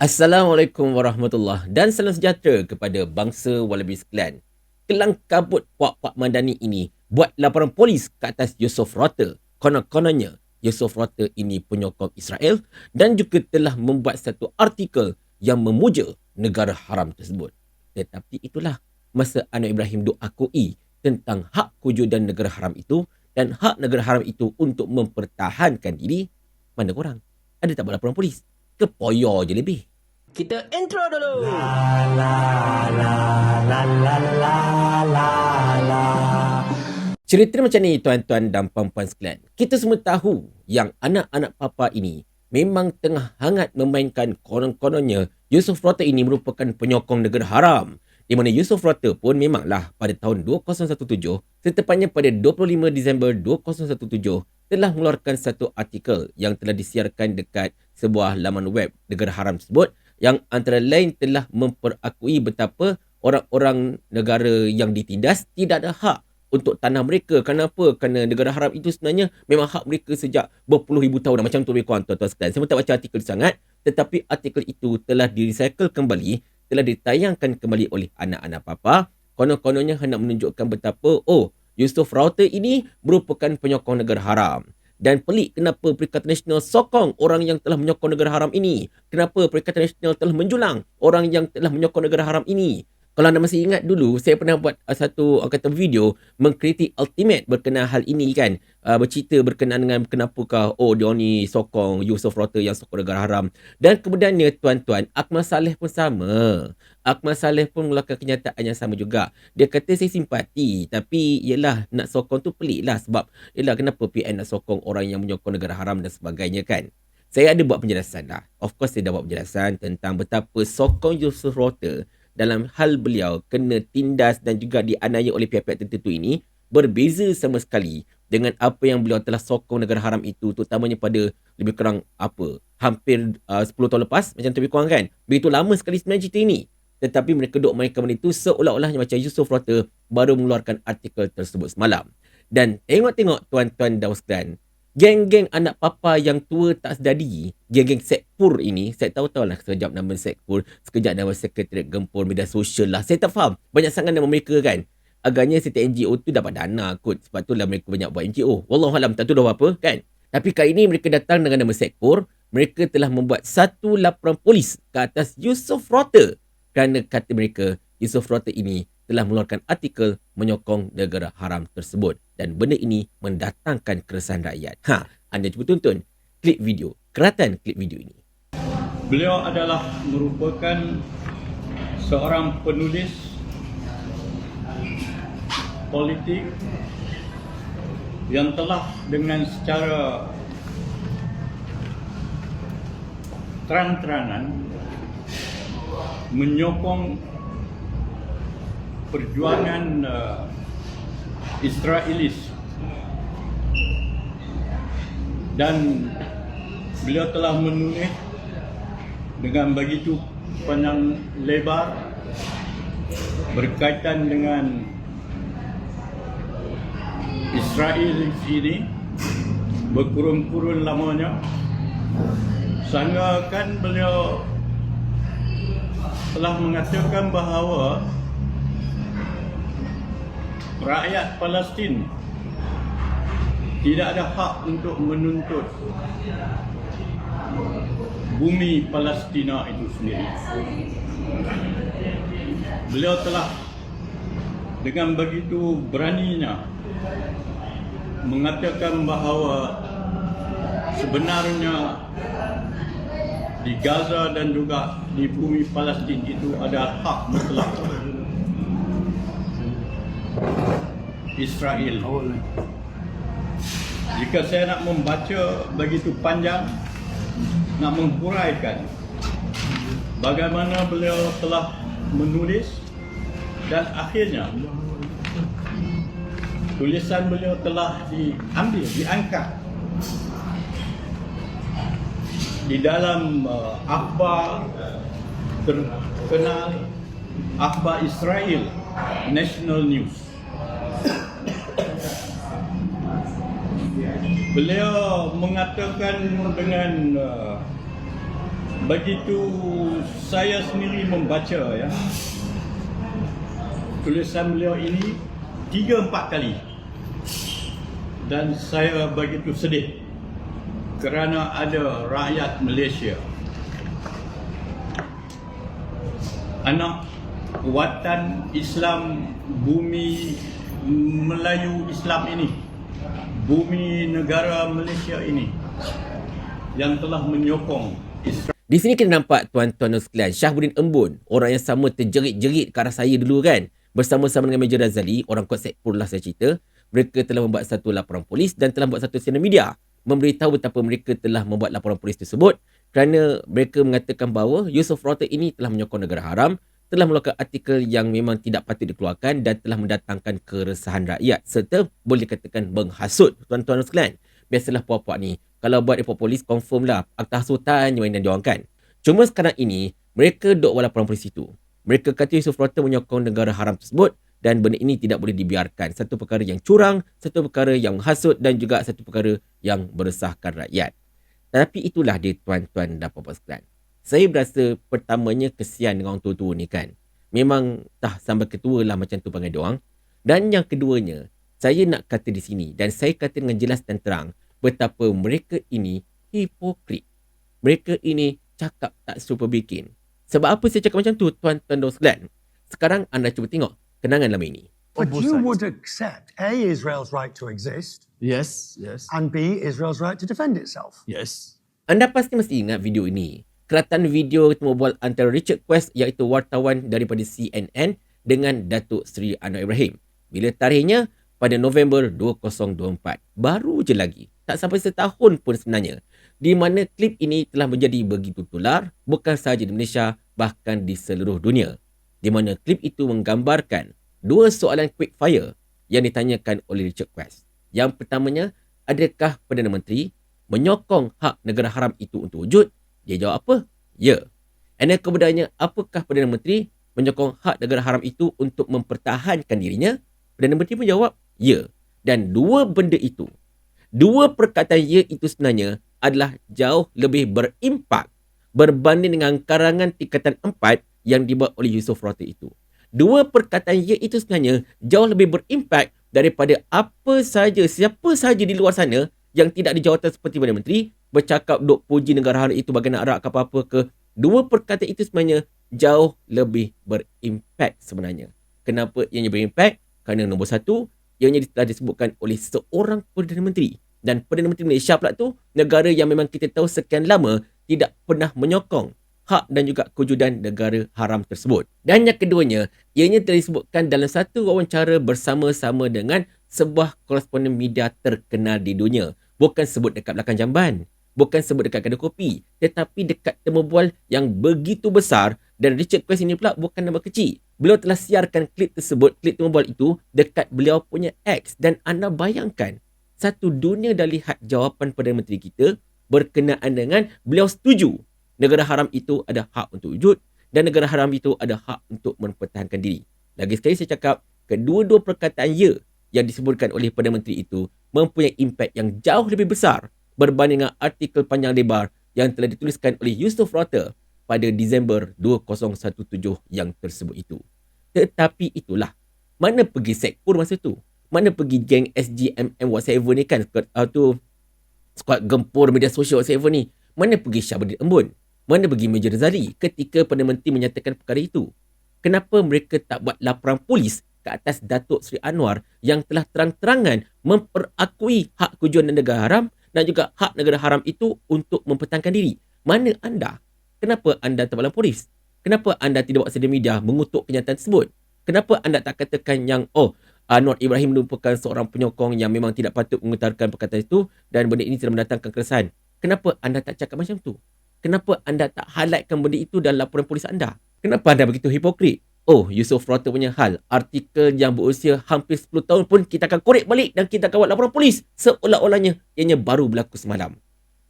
Assalamualaikum warahmatullahi dan salam sejahtera kepada bangsa Wallaby sekalian. Kelang kabut Puak Pak Mandani ini buat laporan polis ke atas Yusof Rota. Konon-kononnya Yusof Rota ini penyokong Israel dan juga telah membuat satu artikel yang memuja negara haram tersebut. Tetapi itulah masa Anwar Ibrahim doakui tentang hak kewujudan negara haram itu dan hak negara haram itu untuk mempertahankan diri, mana korang? Ada tak buat laporan polis? Kepoyo je lebih. Kita intro dulu. La la la la la la la. Cerita macam ni tuan-tuan dan puan-puan sekalian. Kita semua tahu yang anak-anak papa ini memang tengah hangat memainkan konon-kononnya Yusuf Rota ini merupakan penyokong negara haram. Di mana Yusuf Rota pun memanglah pada tahun 2017, setepatnya pada 25 Disember 2017, telah mengeluarkan satu artikel yang telah disiarkan dekat sebuah laman web negara haram tersebut yang antara lain telah memperakui betapa orang-orang negara yang ditindas tidak ada hak untuk tanah mereka. Kenapa? Kerana negara haram itu sebenarnya memang hak mereka sejak berpuluh ribu tahun. Macam tu lebih kurang tuan-tuan sekalian. Saya tak baca artikel sangat. Tetapi artikel itu telah direcycle kembali. Telah ditayangkan kembali oleh anak-anak papa. Konon-kononnya hendak menunjukkan betapa, oh, Yusuf Rauter ini merupakan penyokong negara haram. Dan pelik kenapa Perikatan Nasional sokong orang yang telah menyokong negara haram ini. Kenapa Perikatan Nasional telah menjulang orang yang telah menyokong negara haram ini. Kalau anda masih ingat dulu, saya pernah buat uh, satu uh, kata video mengkritik Ultimate berkenaan hal ini kan. Uh, bercerita berkenaan dengan kenapakah oh dia ni sokong Yusof Rota yang sokong negara haram. Dan kemudiannya tuan-tuan, Akmal Saleh pun sama. Akmal Saleh pun mengeluarkan kenyataan yang sama juga. Dia kata saya simpati tapi yelah nak sokong tu pelik lah sebab yelah kenapa PN nak sokong orang yang menyokong negara haram dan sebagainya kan. Saya ada buat penjelasan lah. Of course saya dah buat penjelasan tentang betapa sokong Yusof Rota dalam hal beliau kena tindas dan juga dianiaya oleh pihak-pihak tertentu ini berbeza sama sekali dengan apa yang beliau telah sokong negara haram itu terutamanya pada lebih kurang apa hampir uh, 10 tahun lepas macam lebih kurang kan begitu lama sekali sebenarnya cerita ini tetapi mereka duk mainkan benda itu seolah-olahnya macam Yusuf Rota baru mengeluarkan artikel tersebut semalam dan tengok-tengok tuan-tuan dan sekalian geng-geng anak papa yang tua tak sedari, geng-geng Sekpur ini, saya tahu-tahu lah sekejap nama Sekpur, sekejap nama Sekretariat Gempur Media Sosial lah. Saya tak faham. Banyak sangat nama mereka kan. Agaknya setiap NGO tu dapat dana kot. Sebab tu lah mereka banyak buat NGO. Wallahualam tak tahu apa kan. Tapi kali ini mereka datang dengan nama Sekpur. Mereka telah membuat satu laporan polis ke atas Yusof Rota. Kerana kata mereka, Yusof Rota ini telah mengeluarkan artikel menyokong negara haram tersebut dan benda ini mendatangkan keresahan rakyat. Ha, anda cuba tonton klip video, keratan klip video ini. Beliau adalah merupakan seorang penulis politik yang telah dengan secara terang-terangan menyokong perjuangan uh, Israelis. Dan beliau telah menulis dengan begitu panjang lebar berkaitan dengan Israel ini berkurun-kurun lamanya. Sehingga kan beliau telah mengatakan bahawa rakyat Palestin tidak ada hak untuk menuntut bumi Palestina itu sendiri. Beliau telah dengan begitu beraninya mengatakan bahawa sebenarnya di Gaza dan juga di bumi Palestin itu ada hak mutlak Israel. Jika saya nak membaca begitu panjang, nak menghuraikan bagaimana beliau telah menulis dan akhirnya tulisan beliau telah diambil, diangkat di dalam uh, akhbar terkenal akhbar Israel National News. Beliau mengatakan dengan uh, begitu saya sendiri membaca ya tulisan beliau ini tiga empat kali dan saya begitu sedih kerana ada rakyat Malaysia anak watan Islam bumi Melayu Islam ini bumi negara Malaysia ini yang telah menyokong Israel Di sini kita nampak tuan-tuan dan sekalian Syahbudin Embun, orang yang sama terjerit-jerit ke arah saya dulu kan. Bersama-sama dengan Major Razali, orang kuat Sekpur lah saya cerita. Mereka telah membuat satu laporan polis dan telah membuat satu siaran media. Memberitahu betapa mereka telah membuat laporan polis tersebut kerana mereka mengatakan bahawa Yusof Rota ini telah menyokong negara haram, telah melakukan artikel yang memang tidak patut dikeluarkan dan telah mendatangkan keresahan rakyat serta boleh dikatakan menghasut tuan-tuan sekalian. Biasalah puak-puak ni kalau buat report polis confirm lah akta hasutan yang mainan diorang kan. Cuma sekarang ini mereka dok laporan polis itu. Mereka kata Yusof Rota menyokong negara haram tersebut dan benda ini tidak boleh dibiarkan. Satu perkara yang curang, satu perkara yang menghasut dan juga satu perkara yang meresahkan rakyat. Tapi itulah dia tuan-tuan dan puan-puan sekalian. Saya berasa pertamanya kesian dengan orang tua-tua ni kan. Memang dah sampai ketua lah macam tu panggil diorang. Dan yang keduanya, saya nak kata di sini dan saya kata dengan jelas dan terang betapa mereka ini hipokrit. Mereka ini cakap tak serupa bikin. Sebab apa saya cakap macam tu, tuan-tuan dan sekalian? Sekarang anda cuba tengok kenangan lama ini. But you would accept A, Israel's right to exist, Yes, yes, and B, Israel's right to defend itself. yes. Anda pasti mesti ingat video ini. Keratan video temu bual antara Richard Quest iaitu wartawan daripada CNN dengan Datuk Seri Anwar Ibrahim. Bila tarikhnya? Pada November 2024. Baru je lagi. Tak sampai setahun pun sebenarnya. Di mana klip ini telah menjadi begitu tular bukan sahaja di Malaysia bahkan di seluruh dunia. Di mana klip itu menggambarkan dua soalan quick fire yang ditanyakan oleh Richard Quest. Yang pertamanya, adakah Perdana Menteri menyokong hak negara haram itu untuk wujud? Dia jawab apa? Ya. And then kemudiannya, apakah Perdana Menteri menyokong hak negara haram itu untuk mempertahankan dirinya? Perdana Menteri pun jawab, ya. Dan dua benda itu, dua perkataan ya itu sebenarnya adalah jauh lebih berimpak berbanding dengan karangan tingkatan yang dibuat oleh Yusof Rota itu. Dua perkataan ya itu sebenarnya jauh lebih berimpak daripada apa saja, siapa saja di luar sana yang tidak di jawatan seperti Perdana Menteri bercakap duk puji negara haram itu bagaimana arak ke apa-apa ke. Dua perkataan itu sebenarnya jauh lebih berimpak sebenarnya. Kenapa ianya berimpak? Kerana nombor satu, ianya telah disebutkan oleh seorang Perdana Menteri. Dan Perdana Menteri Malaysia pula tu, negara yang memang kita tahu sekian lama tidak pernah menyokong hak dan juga kewujudan negara haram tersebut. Dan yang keduanya, ianya disebutkan dalam satu wawancara bersama-sama dengan sebuah koresponden media terkenal di dunia. Bukan sebut dekat belakang jamban. Bukan sebut dekat kedai kopi. Tetapi dekat temu bual yang begitu besar dan Richard Quest ini pula bukan nama kecil. Beliau telah siarkan klip tersebut, klip temu bual itu dekat beliau punya X. Dan anda bayangkan, satu dunia dah lihat jawapan Perdana Menteri kita berkenaan dengan beliau setuju negara haram itu ada hak untuk wujud dan negara haram itu ada hak untuk mempertahankan diri. Lagi sekali saya cakap, kedua-dua perkataan ya yang disebutkan oleh Perdana Menteri itu mempunyai impak yang jauh lebih besar berbanding dengan artikel panjang lebar yang telah dituliskan oleh Yusof Rota pada Disember 2017 yang tersebut itu. Tetapi itulah, mana pergi Sekpur masa tu? Mana pergi geng SGMM whatever ni kan? Uh, tu skuad gempur media sosial whatever ni. Mana pergi Syahbudin Embun? Mana pergi Major Razali ketika Perdana Menteri menyatakan perkara itu? Kenapa mereka tak buat laporan polis ke atas Datuk Seri Anwar yang telah terang-terangan memperakui hak kewujudan negara haram dan juga hak negara haram itu untuk mempertahankan diri? Mana anda? Kenapa anda tak laporan polis? Kenapa anda tidak buat sedia media mengutuk kenyataan tersebut? Kenapa anda tak katakan yang, oh, Anwar Ibrahim merupakan seorang penyokong yang memang tidak patut mengutarakan perkataan itu dan benda ini tidak mendatangkan keresahan. Kenapa anda tak cakap macam tu? Kenapa anda tak highlightkan benda itu dalam laporan polis anda? Kenapa anda begitu hipokrit? Oh, Yusof Rota punya hal. Artikel yang berusia hampir 10 tahun pun kita akan korek balik dan kita akan buat laporan polis. Seolah-olahnya ianya baru berlaku semalam.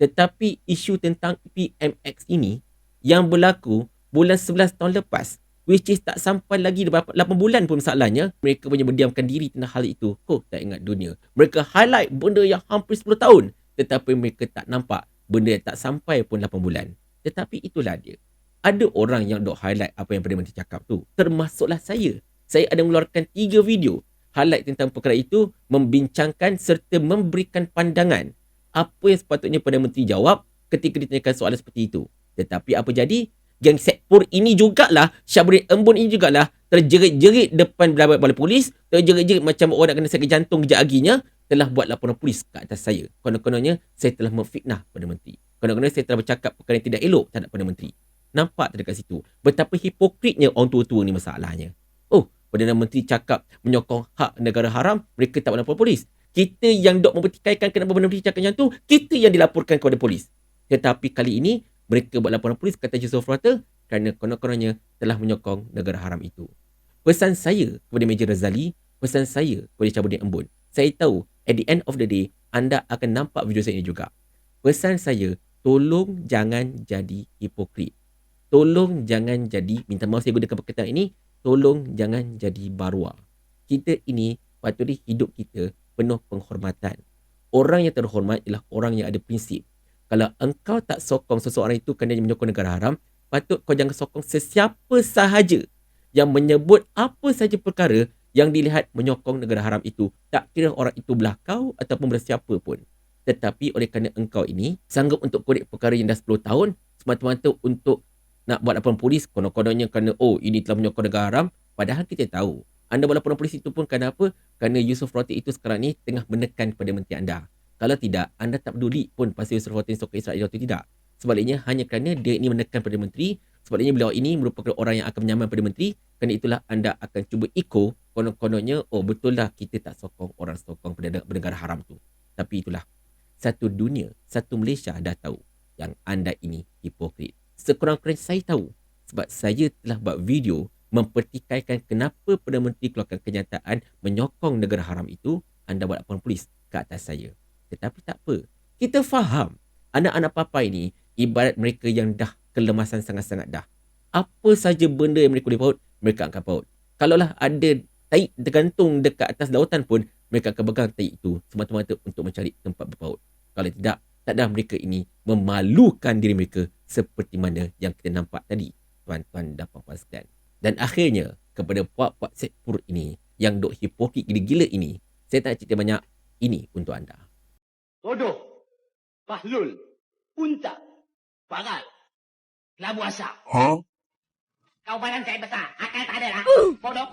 Tetapi isu tentang PMX ini yang berlaku bulan 11 tahun lepas which is tak sampai lagi berapa 8 bulan pun masalahnya mereka punya berdiamkan diri tentang hal itu oh tak ingat dunia mereka highlight benda yang hampir 10 tahun tetapi mereka tak nampak benda tak sampai pun 8 bulan Tetapi itulah dia. Ada orang yang dok highlight apa yang Perdana Menteri cakap tu. Termasuklah saya. Saya ada mengeluarkan tiga video highlight tentang perkara itu, membincangkan serta memberikan pandangan apa yang sepatutnya Perdana Menteri jawab ketika ditanyakan soalan seperti itu. Tetapi apa jadi? Geng Sekpur ini jugalah, Syabrin Embun ini jugalah terjerit-jerit depan balai polis, terjerit-jerit macam orang nak kena sakit jantung kejap aginya, telah buat laporan polis ke atas saya. Konon-kononnya, saya telah memfitnah Perdana Menteri. Konon-kononnya, saya telah bercakap perkara yang tidak elok terhadap Perdana Menteri. Nampak tak dekat situ? Betapa hipokritnya orang tua-tua ni masalahnya. Oh, Perdana Menteri cakap menyokong hak negara haram, mereka tak buat laporan polis. Kita yang dok mempertikaikan kenapa Perdana Menteri cakap macam tu, kita yang dilaporkan kepada polis. Tetapi kali ini, mereka buat laporan polis kata Yusof Rata kerana konon-kononnya telah menyokong negara haram itu. Pesan saya kepada Major Razali, pesan saya kepada Cabudin Embun. Saya tahu at the end of the day, anda akan nampak video saya ini juga. Pesan saya, tolong jangan jadi hipokrit. Tolong jangan jadi, minta maaf saya gunakan perkataan ini, tolong jangan jadi barua. Kita ini patutnya hidup kita penuh penghormatan. Orang yang terhormat ialah orang yang ada prinsip. Kalau engkau tak sokong seseorang itu kerana dia menyokong negara haram, patut kau jangan sokong sesiapa sahaja yang menyebut apa saja perkara yang dilihat menyokong negara haram itu. Tak kira orang itu belah kau ataupun belah siapa pun. Tetapi oleh kerana engkau ini sanggup untuk korek perkara yang dah 10 tahun semata-mata untuk nak buat laporan polis konon-kononnya kerana oh ini telah menyokong negara haram padahal kita tahu anda buat laporan polis itu pun kerana apa? Kerana Yusof Roti itu sekarang ni tengah menekan kepada menteri anda. Kalau tidak, anda tak peduli pun pasal Yusuf Hottin sokong Israel atau tidak. Sebaliknya, hanya kerana dia ini menekan pada menteri, sebaliknya beliau ini merupakan orang yang akan menyaman pada menteri, kerana itulah anda akan cuba iko konon-kononnya, oh betul lah kita tak sokong orang sokong negara haram tu. Tapi itulah, satu dunia, satu Malaysia dah tahu yang anda ini hipokrit. Sekurang-kurangnya saya tahu sebab saya telah buat video mempertikaikan kenapa Perdana Menteri keluarkan kenyataan menyokong negara haram itu, anda buat laporan polis ke atas saya. Tetapi tak apa. Kita faham anak-anak papai ni ibarat mereka yang dah kelemasan sangat-sangat dah. Apa saja benda yang mereka boleh paut, mereka akan paut. Kalaulah ada taik tergantung dekat atas lautan pun, mereka akan pegang taik itu semata-mata untuk mencari tempat berpaut. Kalau tidak, tak ada mereka ini memalukan diri mereka seperti mana yang kita nampak tadi, tuan-tuan dan puan-puan. Dan akhirnya, kepada puak-puak sekpur ini, yang dok hipokrit gila-gila ini, saya tak cerita banyak, ini untuk anda. Bodoh. Bahlul. Unta. Bagal. Kelabu asap. Huh? Kau badan saya besar. Akal tak ada lah. Bodoh.